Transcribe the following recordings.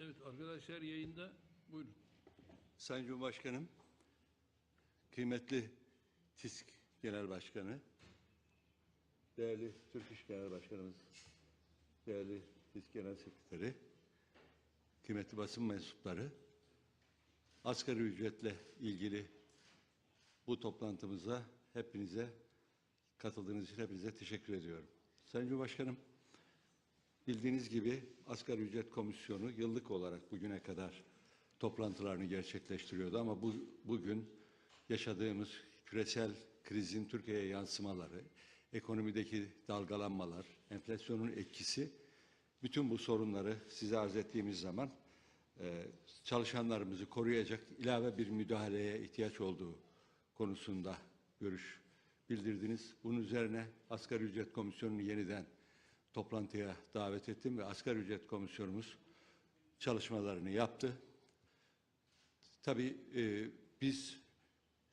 Evet arkadaşlar yayında buyurun. Sayın Cumhurbaşkanım, kıymetli TİSK Genel Başkanı, değerli Türk İş Genel Başkanımız, değerli TİSK Genel Sekreteri, kıymetli basın mensupları, asgari ücretle ilgili bu toplantımıza hepinize katıldığınız için hepinize teşekkür ediyorum. Sayın Cumhurbaşkanım, Bildiğiniz gibi Asgari Ücret Komisyonu yıllık olarak bugüne kadar toplantılarını gerçekleştiriyordu ama bu bugün yaşadığımız küresel krizin Türkiye'ye yansımaları, ekonomideki dalgalanmalar, enflasyonun etkisi bütün bu sorunları size arz ettiğimiz zaman e, çalışanlarımızı koruyacak ilave bir müdahaleye ihtiyaç olduğu konusunda görüş bildirdiniz. Bunun üzerine Asgari Ücret Komisyonu'nu yeniden toplantıya davet ettim ve Asgari Ücret Komisyonumuz çalışmalarını yaptı. Tabii e, biz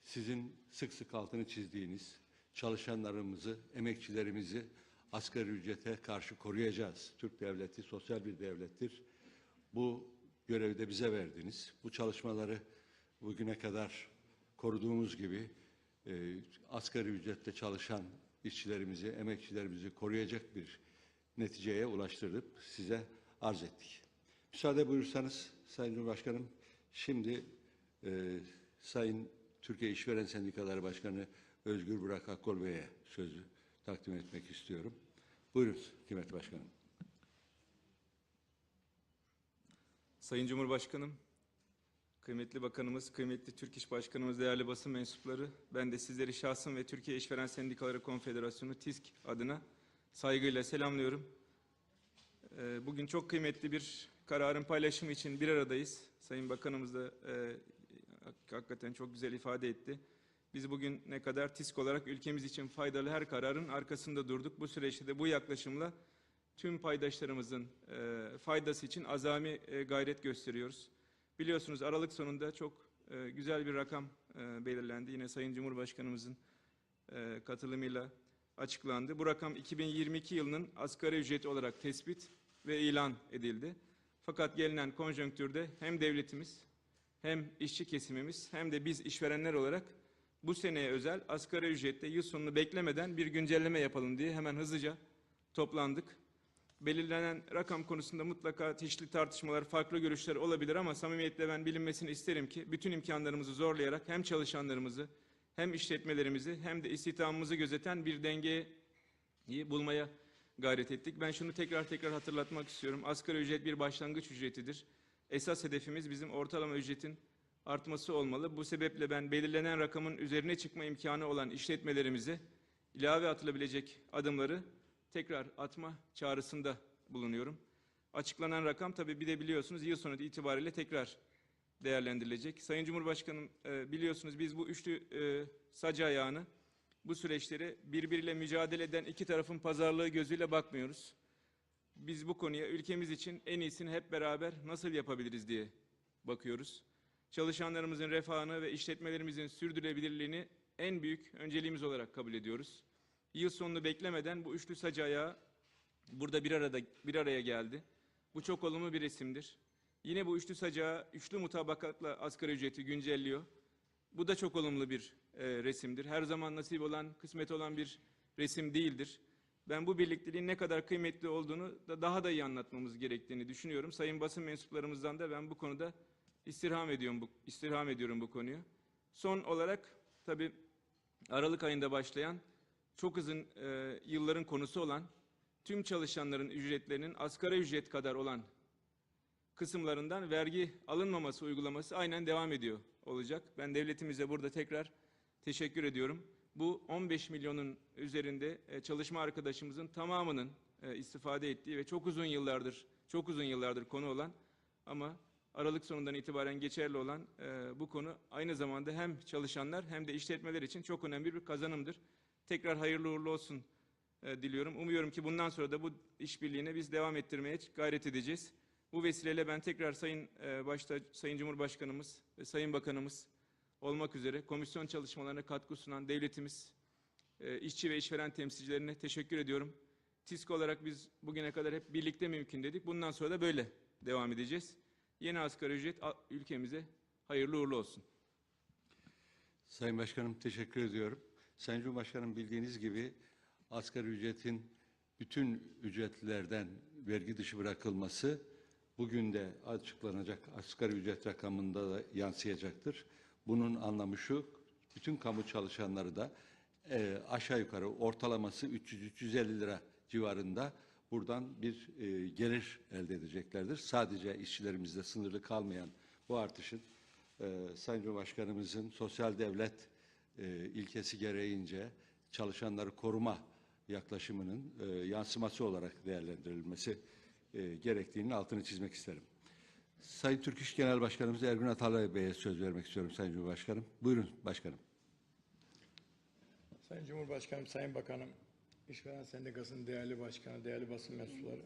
sizin sık sık altını çizdiğiniz çalışanlarımızı, emekçilerimizi asgari ücrete karşı koruyacağız. Türk devleti sosyal bir devlettir. Bu görevi de bize verdiniz. Bu çalışmaları bugüne kadar koruduğumuz gibi e, asgari ücretle çalışan işçilerimizi, emekçilerimizi koruyacak bir neticeye ulaştırıp size arz ettik. Müsaade buyursanız Sayın Cumhurbaşkanım, şimdi e, Sayın Türkiye İşveren Sendikaları Başkanı Özgür Burak Akkol Bey'e sözü takdim etmek istiyorum. Buyurun kıymetli başkanım. Sayın Cumhurbaşkanım, kıymetli bakanımız, kıymetli Türk İş Başkanımız, değerli basın mensupları, ben de sizleri şahsım ve Türkiye İşveren Sendikaları Konfederasyonu TİSK adına saygıyla selamlıyorum. Ee, Bugün çok kıymetli bir kararın paylaşımı için bir aradayız. Sayın Bakanımız da e, hakikaten çok güzel ifade etti. Biz bugün ne kadar TİSK olarak ülkemiz için faydalı her kararın arkasında durduk. Bu süreçte de bu yaklaşımla tüm paydaşlarımızın e, faydası için azami e, gayret gösteriyoruz. Biliyorsunuz Aralık sonunda çok güzel bir rakam belirlendi. Yine Sayın Cumhurbaşkanımızın katılımıyla açıklandı. Bu rakam 2022 yılının asgari ücreti olarak tespit ve ilan edildi. Fakat gelinen konjonktürde hem devletimiz hem işçi kesimimiz hem de biz işverenler olarak bu seneye özel asgari ücrette yıl sonunu beklemeden bir güncelleme yapalım diye hemen hızlıca toplandık. Belirlenen rakam konusunda mutlaka çeşitli tartışmalar, farklı görüşler olabilir ama samimiyetle ben bilinmesini isterim ki bütün imkanlarımızı zorlayarak hem çalışanlarımızı hem işletmelerimizi hem de istihdamımızı gözeten bir dengeyi bulmaya gayret ettik. Ben şunu tekrar tekrar hatırlatmak istiyorum. Asgari ücret bir başlangıç ücretidir. Esas hedefimiz bizim ortalama ücretin artması olmalı. Bu sebeple ben belirlenen rakamın üzerine çıkma imkanı olan işletmelerimize ilave atılabilecek adımları tekrar atma çağrısında bulunuyorum. Açıklanan rakam tabii bir de biliyorsunuz yıl sonu itibariyle tekrar değerlendirilecek. Sayın Cumhurbaşkanım e, biliyorsunuz biz bu üçlü e, sac ayağını bu süreçleri birbiriyle mücadele eden iki tarafın pazarlığı gözüyle bakmıyoruz. Biz bu konuya ülkemiz için en iyisini hep beraber nasıl yapabiliriz diye bakıyoruz. Çalışanlarımızın refahını ve işletmelerimizin sürdürülebilirliğini en büyük önceliğimiz olarak kabul ediyoruz. Yıl sonunu beklemeden bu üçlü sac ayağı burada bir arada bir araya geldi. Bu çok olumlu bir resimdir. Yine bu üçlü sacağı üçlü mutabakatla asgari ücreti güncelliyor. Bu da çok olumlu bir e, resimdir. Her zaman nasip olan, kısmet olan bir resim değildir. Ben bu birlikteliğin ne kadar kıymetli olduğunu da daha da iyi anlatmamız gerektiğini düşünüyorum. Sayın basın mensuplarımızdan da ben bu konuda istirham ediyorum bu istirham ediyorum bu konuyu. Son olarak tabii Aralık ayında başlayan çok uzun e, yılların konusu olan tüm çalışanların ücretlerinin asgari ücret kadar olan kısımlarından vergi alınmaması uygulaması aynen devam ediyor olacak. Ben devletimize burada tekrar teşekkür ediyorum. Bu 15 milyonun üzerinde e, çalışma arkadaşımızın tamamının e, istifade ettiği ve çok uzun yıllardır çok uzun yıllardır konu olan ama Aralık sonundan itibaren geçerli olan e, bu konu aynı zamanda hem çalışanlar hem de işletmeler için çok önemli bir kazanımdır. Tekrar hayırlı uğurlu olsun diliyorum. Umuyorum ki bundan sonra da bu işbirliğine biz devam ettirmeye gayret edeceğiz. Bu vesileyle ben tekrar Sayın e, başta Sayın Cumhurbaşkanımız ve Sayın Bakanımız olmak üzere komisyon çalışmalarına katkı sunan devletimiz, e, işçi ve işveren temsilcilerine teşekkür ediyorum. TİSK olarak biz bugüne kadar hep birlikte mümkün dedik. Bundan sonra da böyle devam edeceğiz. Yeni asgari ücret ülkemize hayırlı uğurlu olsun. Sayın Başkanım teşekkür ediyorum. Sayın Cumhurbaşkanım bildiğiniz gibi asgari ücretin bütün ücretlerden vergi dışı bırakılması bugün de açıklanacak asgari ücret rakamında da yansıyacaktır. Bunun anlamı şu, bütün kamu çalışanları da e, aşağı yukarı ortalaması 300-350 lira civarında buradan bir e, gelir elde edeceklerdir. Sadece işçilerimizde sınırlı kalmayan bu artışın e, Sayın Cumhurbaşkanımızın sosyal devlet e, ilkesi gereğince çalışanları koruma yaklaşımının e, yansıması olarak değerlendirilmesi e, gerektiğinin altını çizmek isterim. Sayın Türk İş Genel Başkanımız Ergün Atalay Bey'e söz vermek istiyorum Sayın Cumhurbaşkanım. Buyurun başkanım. Sayın Cumhurbaşkanım, Sayın Bakanım, İşveren Sendikası'nın değerli başkanı, değerli basın mensupları.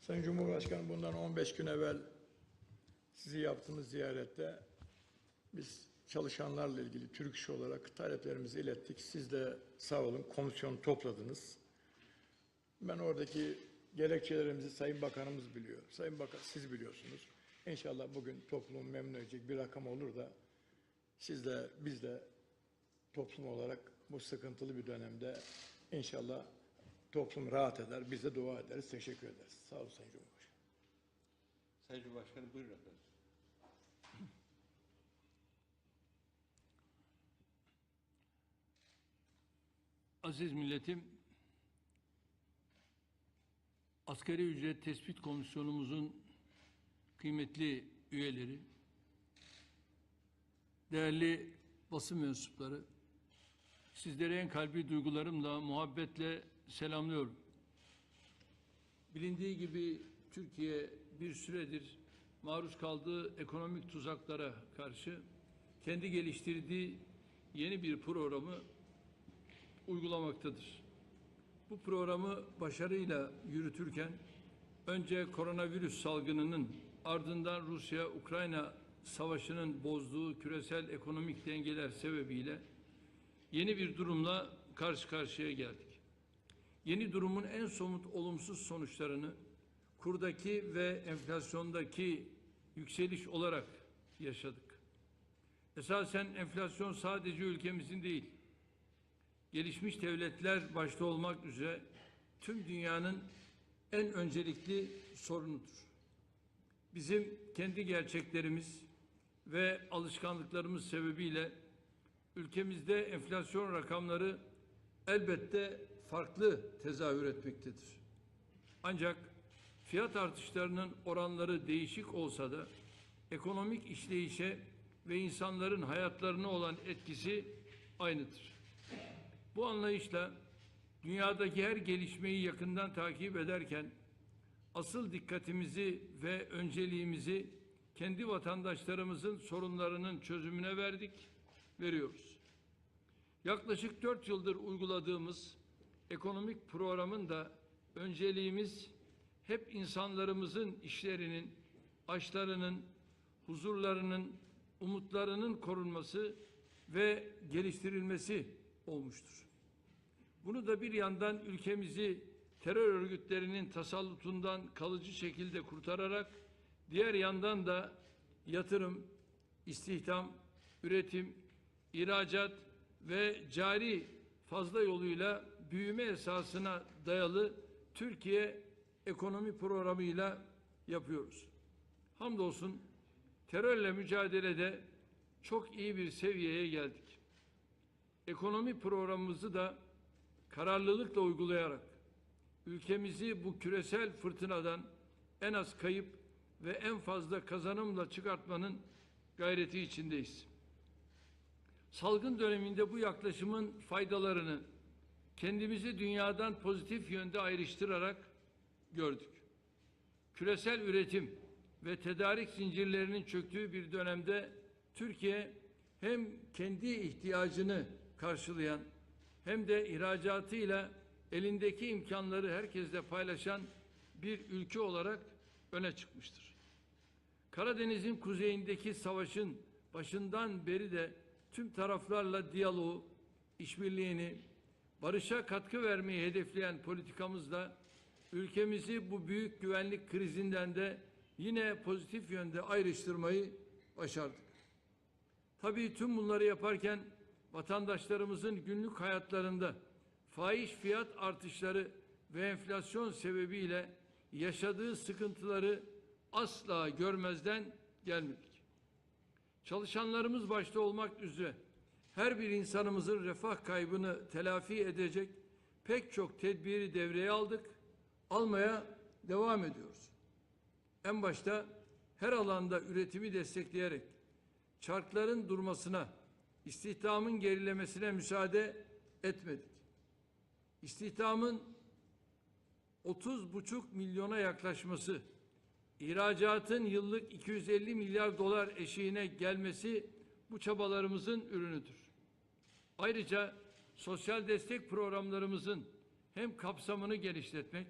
Sayın Cumhurbaşkanım, bundan 15 gün evvel sizi yaptığımız ziyarette biz çalışanlarla ilgili Türk İş olarak taleplerimizi ilettik. Siz de sağ olun komisyon topladınız. Ben oradaki gerekçelerimizi Sayın Bakanımız biliyor. Sayın Bakan siz biliyorsunuz. İnşallah bugün toplumu memnun edecek bir rakam olur da siz de biz de toplum olarak bu sıkıntılı bir dönemde inşallah toplum rahat eder. Biz de dua ederiz. Teşekkür ederiz. Sağ olun Sayın Cumhurbaşkanım. Sayın Cumhurbaşkanım buyurun efendim. Aziz milletim, Asgari Ücret Tespit Komisyonumuzun kıymetli üyeleri, değerli basın mensupları, sizlere en kalbi duygularımla, muhabbetle selamlıyorum. Bilindiği gibi Türkiye bir süredir maruz kaldığı ekonomik tuzaklara karşı kendi geliştirdiği yeni bir programı uygulamaktadır. Bu programı başarıyla yürütürken önce koronavirüs salgınının ardından Rusya-Ukrayna savaşının bozduğu küresel ekonomik dengeler sebebiyle yeni bir durumla karşı karşıya geldik. Yeni durumun en somut olumsuz sonuçlarını kurdaki ve enflasyondaki yükseliş olarak yaşadık. Esasen enflasyon sadece ülkemizin değil, gelişmiş devletler başta olmak üzere tüm dünyanın en öncelikli sorunudur. Bizim kendi gerçeklerimiz ve alışkanlıklarımız sebebiyle ülkemizde enflasyon rakamları elbette farklı tezahür etmektedir. Ancak fiyat artışlarının oranları değişik olsa da ekonomik işleyişe ve insanların hayatlarına olan etkisi aynıdır. Bu anlayışla dünyadaki her gelişmeyi yakından takip ederken asıl dikkatimizi ve önceliğimizi kendi vatandaşlarımızın sorunlarının çözümüne verdik, veriyoruz. Yaklaşık dört yıldır uyguladığımız ekonomik programın da önceliğimiz hep insanlarımızın işlerinin, açlarının, huzurlarının, umutlarının korunması ve geliştirilmesi olmuştur. Bunu da bir yandan ülkemizi terör örgütlerinin tasallutundan kalıcı şekilde kurtararak diğer yandan da yatırım, istihdam, üretim, ihracat ve cari fazla yoluyla büyüme esasına dayalı Türkiye ekonomi programıyla yapıyoruz. Hamdolsun terörle mücadelede çok iyi bir seviyeye geldik. Ekonomi programımızı da kararlılıkla uygulayarak ülkemizi bu küresel fırtınadan en az kayıp ve en fazla kazanımla çıkartmanın gayreti içindeyiz. Salgın döneminde bu yaklaşımın faydalarını kendimizi dünyadan pozitif yönde ayrıştırarak gördük. Küresel üretim ve tedarik zincirlerinin çöktüğü bir dönemde Türkiye hem kendi ihtiyacını karşılayan hem de ihracatıyla elindeki imkanları herkesle paylaşan bir ülke olarak öne çıkmıştır. Karadeniz'in kuzeyindeki savaşın başından beri de tüm taraflarla diyaloğu, işbirliğini, barışa katkı vermeyi hedefleyen politikamızla ülkemizi bu büyük güvenlik krizinden de yine pozitif yönde ayrıştırmayı başardık. Tabii tüm bunları yaparken vatandaşlarımızın günlük hayatlarında fahiş fiyat artışları ve enflasyon sebebiyle yaşadığı sıkıntıları asla görmezden gelmedik. Çalışanlarımız başta olmak üzere her bir insanımızın refah kaybını telafi edecek pek çok tedbiri devreye aldık, almaya devam ediyoruz. En başta her alanda üretimi destekleyerek çarkların durmasına, istihdamın gerilemesine müsaade etmedik. İstihdamın 30,5 milyona yaklaşması, ihracatın yıllık 250 milyar dolar eşiğine gelmesi bu çabalarımızın ürünüdür. Ayrıca sosyal destek programlarımızın hem kapsamını genişletmek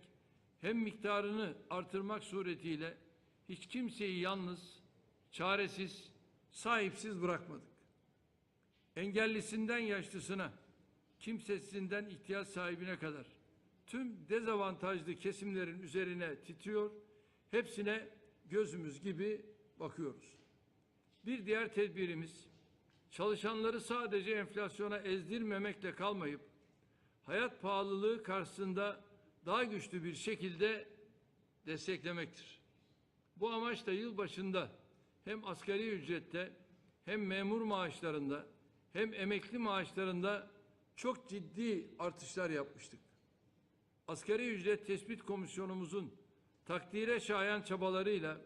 hem miktarını artırmak suretiyle hiç kimseyi yalnız, çaresiz, sahipsiz bırakmadık. Engellisinden yaşlısına, kimsesizinden ihtiyaç sahibine kadar tüm dezavantajlı kesimlerin üzerine titriyor, hepsine gözümüz gibi bakıyoruz. Bir diğer tedbirimiz, çalışanları sadece enflasyona ezdirmemekle kalmayıp, hayat pahalılığı karşısında daha güçlü bir şekilde desteklemektir. Bu amaçla yıl başında hem asgari ücrette hem memur maaşlarında hem emekli maaşlarında çok ciddi artışlar yapmıştık. Asgari ücret tespit komisyonumuzun takdire şayan çabalarıyla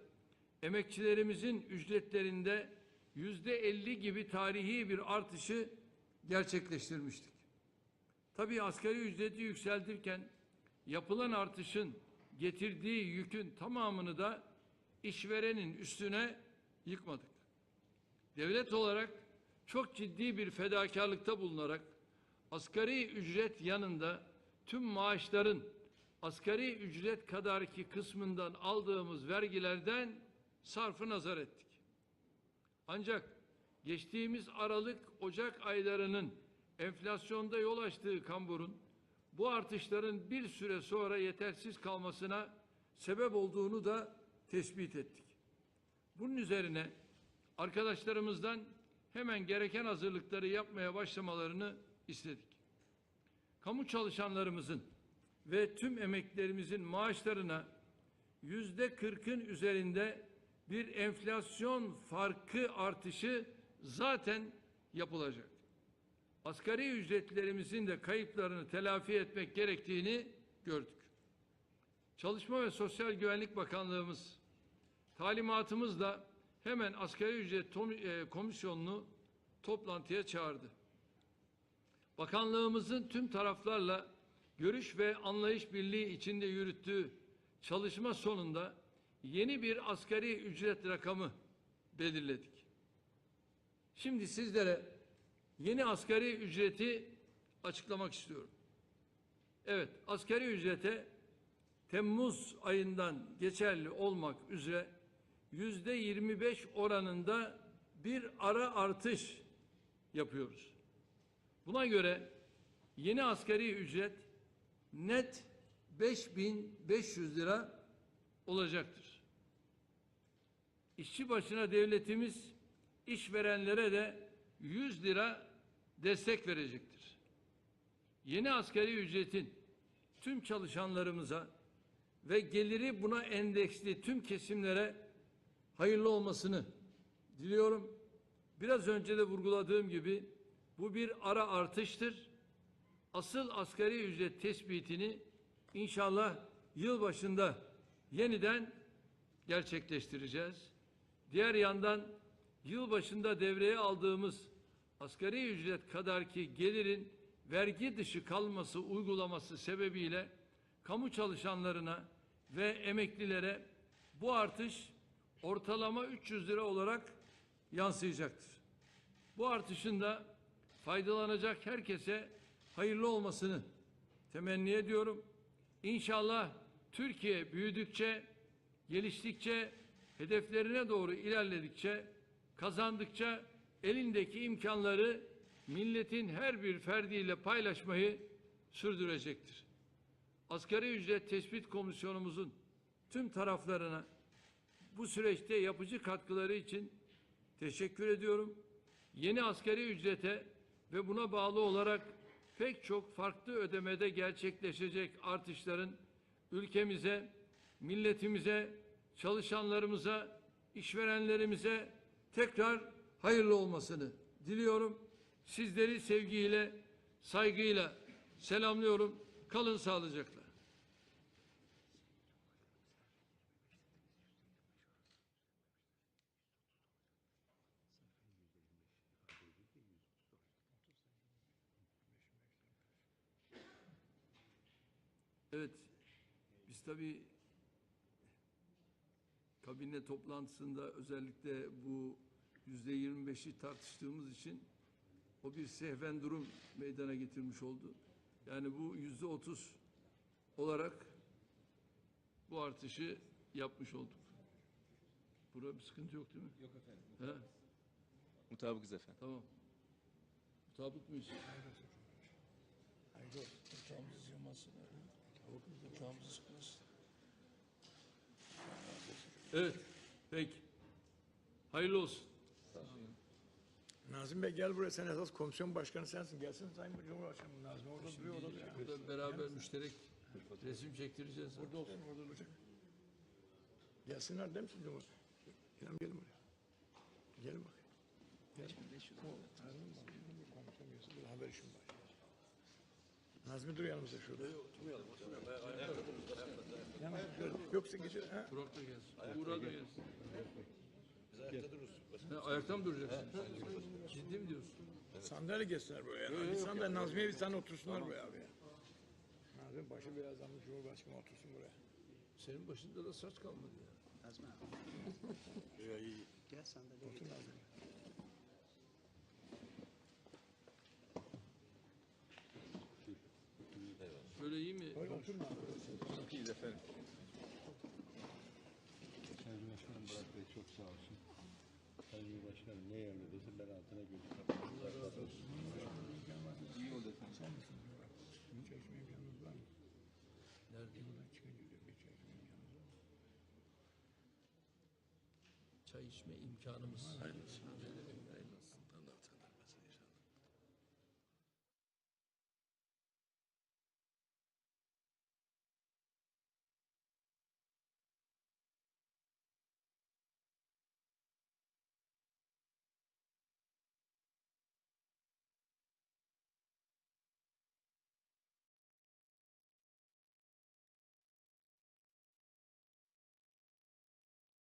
emekçilerimizin ücretlerinde yüzde elli gibi tarihi bir artışı gerçekleştirmiştik. Tabii asgari ücreti yükseltirken yapılan artışın getirdiği yükün tamamını da işverenin üstüne yıkmadık. Devlet olarak çok ciddi bir fedakarlıkta bulunarak asgari ücret yanında tüm maaşların asgari ücret kadarki kısmından aldığımız vergilerden sarfı nazar ettik. Ancak geçtiğimiz Aralık Ocak aylarının enflasyonda yol açtığı kamburun bu artışların bir süre sonra yetersiz kalmasına sebep olduğunu da tespit ettik. Bunun üzerine arkadaşlarımızdan hemen gereken hazırlıkları yapmaya başlamalarını istedik. Kamu çalışanlarımızın ve tüm emeklilerimizin maaşlarına yüzde kırkın üzerinde bir enflasyon farkı artışı zaten yapılacak. Asgari ücretlerimizin de kayıplarını telafi etmek gerektiğini gördük. Çalışma ve Sosyal Güvenlik Bakanlığımız talimatımızla hemen asgari ücret e, komisyonunu toplantıya çağırdı. Bakanlığımızın tüm taraflarla görüş ve anlayış birliği içinde yürüttüğü çalışma sonunda yeni bir asgari ücret rakamı belirledik. Şimdi sizlere yeni asgari ücreti açıklamak istiyorum. Evet, asgari ücrete Temmuz ayından geçerli olmak üzere yüzde 25 oranında bir ara artış yapıyoruz. Buna göre yeni asgari ücret net 5500 lira olacaktır. İşçi başına devletimiz işverenlere de 100 lira destek verecektir. Yeni asgari ücretin tüm çalışanlarımıza ve geliri buna endeksli tüm kesimlere hayırlı olmasını diliyorum. Biraz önce de vurguladığım gibi bu bir ara artıştır. Asıl asgari ücret tespitini inşallah yıl başında yeniden gerçekleştireceğiz. Diğer yandan yıl başında devreye aldığımız asgari ücret kadarki gelirin vergi dışı kalması uygulaması sebebiyle kamu çalışanlarına ve emeklilere bu artış ortalama 300 lira olarak yansıyacaktır. Bu artışın da faydalanacak herkese hayırlı olmasını temenni ediyorum. İnşallah Türkiye büyüdükçe, geliştikçe, hedeflerine doğru ilerledikçe, kazandıkça elindeki imkanları milletin her bir ferdiyle paylaşmayı sürdürecektir. Asgari ücret tespit komisyonumuzun tüm taraflarına bu süreçte yapıcı katkıları için teşekkür ediyorum. Yeni askeri ücrete ve buna bağlı olarak pek çok farklı ödemede gerçekleşecek artışların ülkemize, milletimize, çalışanlarımıza, işverenlerimize tekrar hayırlı olmasını diliyorum. Sizleri sevgiyle, saygıyla selamlıyorum. Kalın sağlıcakla. Evet, biz tabii kabine toplantısında özellikle bu yüzde 25'i tartıştığımız için o bir sehven durum meydana getirmiş oldu. Yani bu yüzde 30 olarak bu artışı yapmış olduk. Burada bir sıkıntı yok değil mi? Yok efendim. He, Mutabıkız efendim. tamam. Mutabık mıyız? Hayırlı olsun. Uçağımızı sığmasın. Uçağımızı sıkmasın. Evet, peki. Hayırlı olsun. Nazım Bey gel buraya sen esas komisyon başkanı sensin. Gelsin Sayın Cumhurbaşkanı Nazım orada duruyor orada. duruyor. Burada beraber müşterek resim çektireceğiz. Burada olsun orada duracak. Gelsinler değil misin Cumhurbaşkanı? Gelin gelin buraya. Gelin bakayım. Gel. O Nazım bir komisyon üyesi. Bir haber işim var. Nazmi dur yanımızda şurada. Yanımızda şöyle. Yoksa geçer. Ha? Burak da gelsin. Uğur da gelsin. Biz ayakta dururuz. ayakta mı duracaksın? Ciddi mi diyorsun? Sandalye geçsinler buraya. Ya. Bir sandalye Nazmiye bir tane otursunlar buraya abi ya. Nazmi başı beyazlanmış Cumhurbaşkanı otursun buraya. Senin başında da saç kalmadı ya. Nazmi abi. Gel sandalye. Otur Nazmi. Böyle iyi mi? Öyle. Çok iyiyiz efendim. Sayın Başkanım Burak Bey çok sağ olsun. Sayın Başkanım ne emrederse ben altına gözü kapatıyorum. İyi oldu efendim. Sen misin içmeye imkanınız var mı? Nerede? Buradan çıkınca bir çay içmeye imkanınız var mı? Çay içme imkanımız. Ne demek, hayırlı